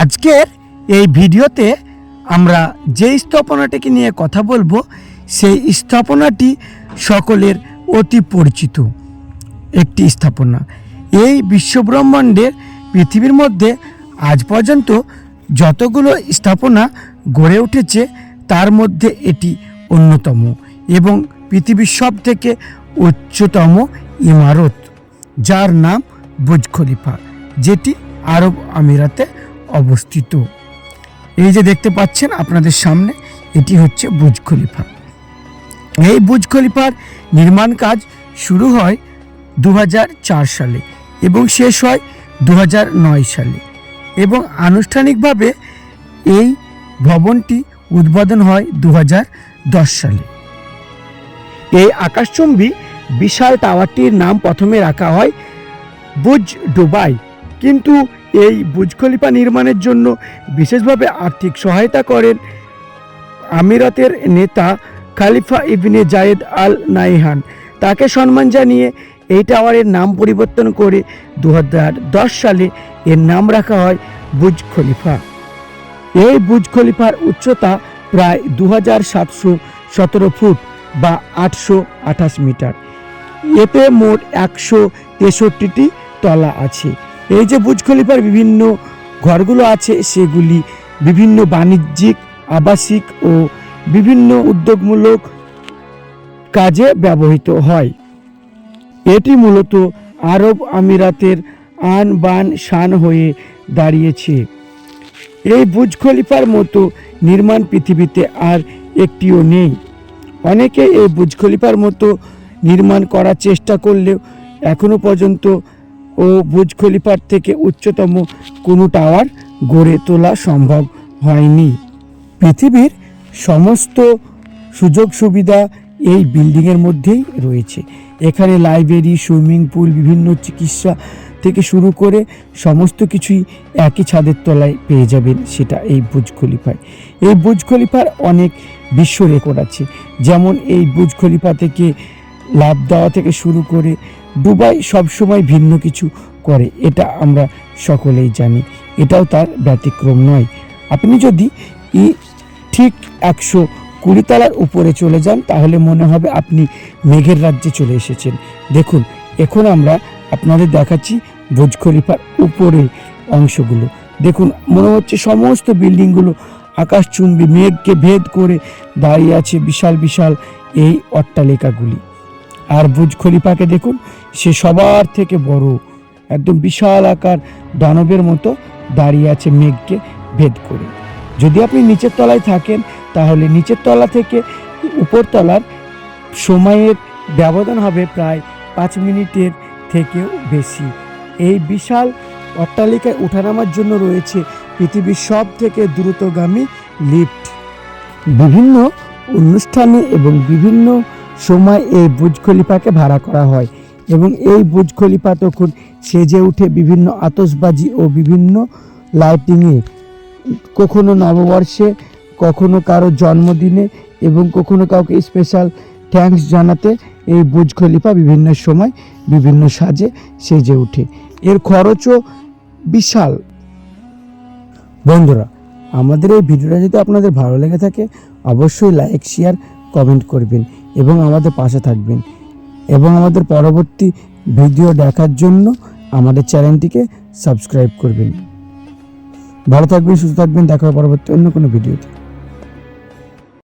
আজকের এই ভিডিওতে আমরা যে স্থাপনাটিকে নিয়ে কথা বলব, সেই স্থাপনাটি সকলের অতি পরিচিত একটি স্থাপনা। এই বিশ্বব্রহ্মাণ্ডের পৃথিবীর মধ্যে আজ পর্যন্ত যতগুলো স্থাপনা গড়ে উঠেছে, তার মধ্যে এটি অন্যতম এবং পৃথিবীর সব থেকে উচ্চতম ইমারত, যার নাম বুজ খলিফা যেটি আরব আমিরাতে অবস্থিত। এই যে দেখতে পাচ্ছেন আপনাদের সামনে, এটি হচ্ছে বুজ খলিফা। এই বুজ খলিফার নির্মাণ কাজ শুরু হয় দু হাজার চার সালে এবং শেষ হয় দু হাজার নয় সালে এবং আনুষ্ঠানিকভাবে এই ভবনটি উদ্বোধন হয় দু হাজার দশ সালে। এই আকাশচুম্বী বিশাল টাওয়ারটির নাম প্রথমে রাখা হয় বুজ ডুবাই, কিন্তু এই বুজ খলিফা নির্মাণের জন্য বিশেষভাবে আর্থিক সহায়তা করেন আমিরাতের নেতা খালিফা ইবনে জায়েদ আল নাইহান তাকে সম্মান জানিয়ে এই টাওয়ারের নাম পরিবর্তন করে দু হাজার দশ সালে এর নাম রাখা হয় বুজ খলিফা এই বুজ খলিফার উচ্চতা প্রায় দু সতেরো ফুট বা আটশো আঠাশ মিটার। এতে মোট একশো তেষট্টিটি তলা আছে। এই যে বুজ খলিফার বিভিন্ন ঘরগুলো আছে, সেগুলি বিভিন্ন বাণিজ্যিক, আবাসিক ও বিভিন্ন উদ্যোগমূলক কাজে ব্যবহৃত হয়। এটি মূলত আরব আমিরাতের আন বান শান হয়ে দাঁড়িয়েছে। এই বুজ খলিফার মতো নির্মাণ পৃথিবীতে আর একটিও নেই। অনেকে এই বুজ খলিফার মতো নির্মাণ করার চেষ্টা করলেও এখনও পর্যন্ত ও বুজ খলিফার থেকে উচ্চতম কোনো টাওয়ার গড়ে তোলা সম্ভব হয়নি। পৃথিবীর সমস্ত সুযোগ সুবিধা এই বিল্ডিংয়ের মধ্যেই রয়েছে। এখানে লাইব্রেরি, সুইমিং পুল, বিভিন্ন চিকিৎসা থেকে শুরু করে সমস্ত কিছুই একই ছাদের তলায় পেয়ে যাবেন সেটা এই বুজ খলিফায় এই বুজ খলিফার অনেক বিশ্ব রেকর্ড আছে। যেমন এই বুজ খলিফা থেকে লাভ দেওয়া থেকে শুরু করে দুবাই সবসময় ভিন্ন কিছু করে, এটা আমরা সকলেই জানি। এটাও তার ব্যতিক্রম নয়। আপনি যদি ই ঠিক একশো কুড়ি তলার উপরে চলে যান, তাহলে মনে হবে আপনি মেঘের রাজ্যে চলে এসেছেন। দেখুন, এখন আমরা আপনাদের দেখাচ্ছি বুজ খলিফার উপরে অংশগুলো। দেখুন, মনে হচ্ছে সমস্ত বিল্ডিংগুলো আকাশচুম্বী মেঘকে ভেদ করে দাঁড়িয়ে আছে বিশাল বিশাল এই অট্টালিকাগুলি। আর বুজ খলিফাকে দেখুন, সে সবার থেকে বড়। একদম বিশাল আকার দানবের মতো দাঁড়িয়ে আছে মেঘকে ভেদ করে। যদি আপনি নিচের তলায় থাকেন, তাহলে নিচের তলা থেকে উপর তলার সময়ের ব্যবধান হবে প্রায় পাঁচ মিনিটের থেকেও বেশি। এই বিশাল অট্টালিকায় ওঠানামার জন্য রয়েছে পৃথিবীর সব থেকে দ্রুতগামী লিফট। বিভিন্ন অনুষ্ঠানে এবং বিভিন্ন সময় এই বুজ খলিফাকে ভাড়া করা হয় এবং এই বুজ খলিফা তখন সেজে উঠে বিভিন্ন আতসবাজি ও বিভিন্ন লাইটিংয়ে কখনো নববর্ষে, কখনো কারও জন্মদিনে এবং কখনো কাউকে স্পেশাল থ্যাঙ্কস জানাতে এই বুজ খলিফা বিভিন্ন সময় বিভিন্ন সাজে সেজে ওঠে এর খরচও বিশাল। বন্ধুরা, আমাদের এই ভিডিওটা যদি আপনাদের ভালো লেগে থাকে, অবশ্যই লাইক শেয়ার কমেন্ট করবেন এবং আমাদের পাশে থাকবেন। এবং আমাদের পরবর্তী ভিডিও দেখার জন্য আমাদের চ্যানেলটিকে সাবস্ক্রাইব করবেন। ভালো থাকবেন, সুস্থ থাকবেন, দেখা পরবর্তী অন্য কোনো ভিডিওতে।